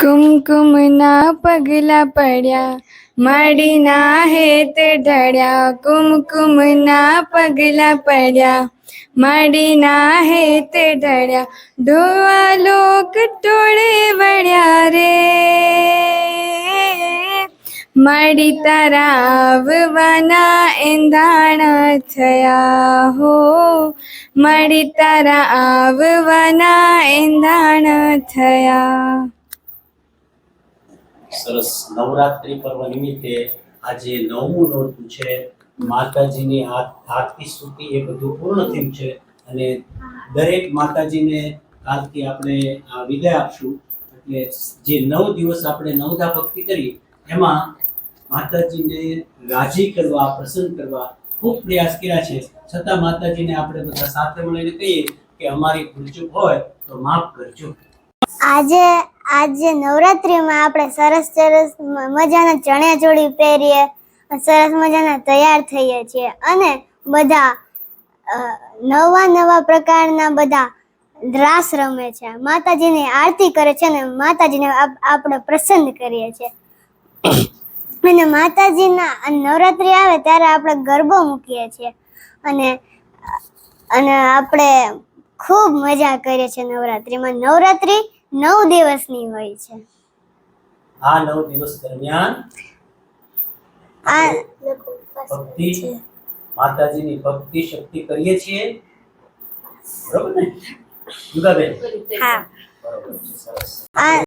कुमकुमना पगला पड्या माडीना आहेत ढड्या कुमकुमना पगला पड्या माडीना आहेत ढड्या डोळा लोक टोळे वड्या रे. माडी तराव वना एंधाणा थया हो. माडी तराव वना एंधाणा थया. સરસ નવરાત્રી પર્વ નિમિત્તે આજે નવમું નોરતું છે. માતાજીની આરતી સ્તુતિ એ બધું પૂર્ણ થયું છે અને દરેક માતાજીને આજથી આપણે આ વિદાય આપશું. એટલે જે નવ દિવસ આપણે નવધા ભક્તિ કરી, એમાં માતાજીને રાજી કરવા, પ્રસન્ન કરવા ખૂબ પ્રયાસ કર્યા છે. છતાં માતાજીને આપણે બધા સાથે મળીને કહીએ કે અમારી ભૂલચૂક હોય તો માફ કરજો. આજે આજે નવરાત્રિમાં આપણે સરસ સરસ મજાના ચણિયા ચોળી પહેરીએ, સરસ મજાના તૈયાર થઈએ છીએ અને બધા નવા નવા પ્રકારના બધા રાસ રમે છે. માતાજીની આરતી કરે છે અને માતાજીને આપણે પ્રસન્ન કરીએ છીએ. અને માતાજીના નવરાત્રી આવે ત્યારે આપણે ગરબો મૂકીએ છીએ. અને અને આપણે ખૂબ મજા કરીએ છીએ નવરાત્રિમાં. નવરાત્રી નવ દિવસની હોય છે. આ નવ દિવસ દરમિયાન આ ભક્તિ માતાજીની ભક્તિ શક્તિ કરીએ છીએ. બરોબર ને? યુગાબેન હા. બરોબર સરસ.